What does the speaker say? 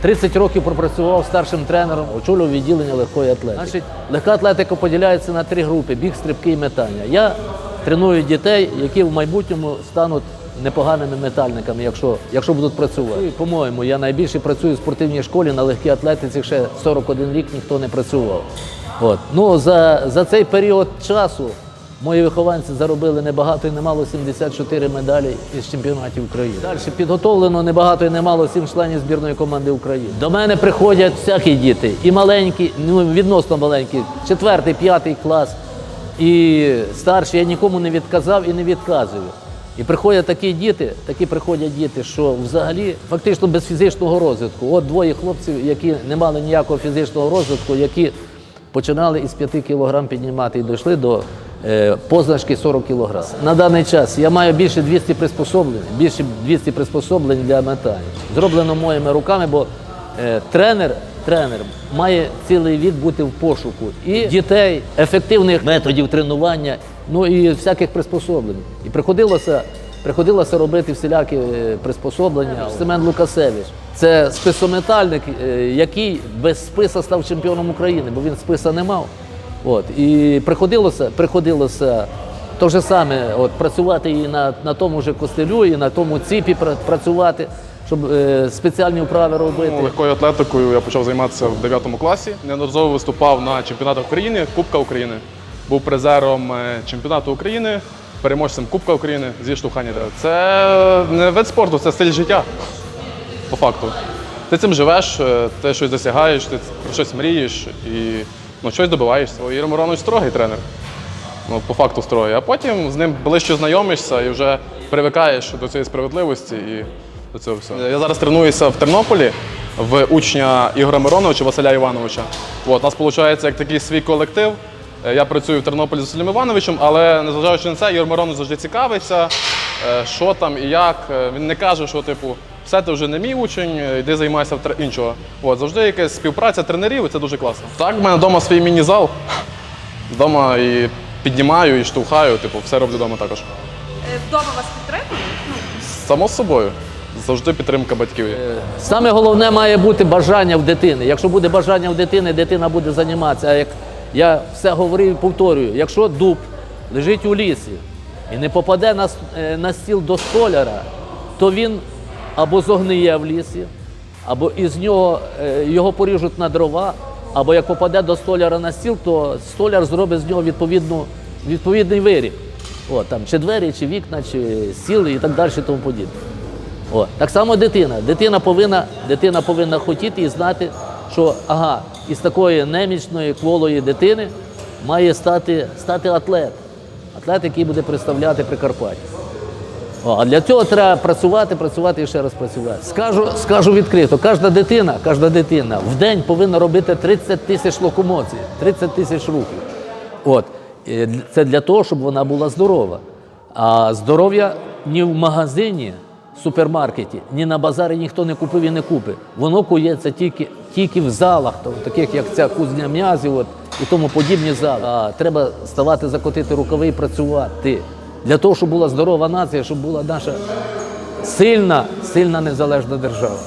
30 років пропрацював старшим тренером, очолював відділення легкої атлетики. Значить, легка атлетика поділяється на три групи: біг, стрибки і метання. Я треную дітей, які в майбутньому стануть непоганими метальниками, якщо, якщо будуть працювати. По-моєму, я найбільше працюю в спортивній школі на легкій атлетиці ще 41 рік ніхто не працював. От. Ну, за, за цей період часу Мої вихованці заробили небагато і немало 74 медалі із чемпіонатів України. Далі підготовлено небагато і немало сім членів збірної команди України. До мене приходять всякі діти, і маленькі, ну відносно маленькі, четвертий, п'ятий клас, і старші. Я нікому не відказав і не відказую. І приходять такі діти, такі приходять діти, що взагалі фактично без фізичного розвитку. От двоє хлопців, які не мали ніякого фізичного розвитку, які починали із 5 кг піднімати і дійшли до позначки 40 кг. На даний час я маю більше 200 приспособлень, більше 200 приспособлень для метання. Зроблено моїми руками, бо е, тренер, тренер має цілий вік бути в пошуку і дітей, ефективних методів тренування, ну і всяких приспособлень. І приходилося Приходилося робити всілякі е, приспособлення. Семен Лукасевич це списометальник, е, який без списа став чемпіоном України, бо він списа не мав. От. І приходилося, приходилося то же саме, от, працювати і на, на тому же костелю, і на тому ціпі працювати, щоб е, спеціальні вправи робити. Ну, Легкою атлетикою я почав займатися в 9 класі. Неодноразово виступав на чемпіонатах України, Кубка України. Був призером е, чемпіонату України, переможцем Кубка України зі штовхання. Це не вид спорту, це стиль життя. По факту. Ти цим живеш, е, ти щось досягаєш, ти про щось мрієш і ну, щось добиваєшся. Ігор Миронович строгий тренер. Ну, по факту строї. А потім з ним ближче знайомишся і вже привикаєш до цієї справедливості і до цього всього. Я зараз тренуюся в Тернополі в учня Ігоря Мироновича Василя Івановича. От, у нас виходить як такий свій колектив. Е, Я працюю в Тернополі з Василем Івановичем, але незважаючи на це, Ігор Миронович завжди цікавиться, е, що там і як. Е, Він не каже, що типу, все ти вже не мій учень, е, йди займайся іншого. От, завжди якась співпраця тренерів, і це дуже класно. Так, в мене вдома свій міні-зал. Вдома і піднімаю, і штовхаю, типу, все роблю вдома також. Е, Вдома вас підтримують? Ну, Само собою. Завжди підтримка батьків. Саме головне має бути бажання в дитини. Якщо буде бажання в дитини, дитина буде займатися. А як я все говорив і повторюю, якщо дуб лежить у лісі і не попаде на, е, на стіл до столяра, то він або зогниє в лісі, або із нього е, його поріжуть на дрова, або як попаде до столяра на стіл, то столяр зробить з нього відповідну, відповідний виріб. О, там, чи двері, чи вікна, чи стіл і так далі, тому подібне. О, так само дитина. Дитина повинна, дитина повинна хотіти і знати, що ага, із такої немічної кволої дитини має стати, стати атлет. Атлет, який буде представляти Прикарпаття. А для цього треба працювати, працювати і ще раз працювати. Скажу, скажу відкрито, кожна дитина, кожна дитина в день повинна робити 30 тисяч локомоцій, 30 тисяч рухів. От. Це для того, щоб вона була здорова. А здоров'я ні в магазині, супермаркеті, ні на базарі ніхто не купив і не купить. Воно кується тільки, тільки в залах, таких як ця кузня м'язів от, і тому подібні зали. А треба ставати, закотити рукави і працювати. Для того, щоб була здорова нація, щоб була наша сильна, сильна незалежна держава.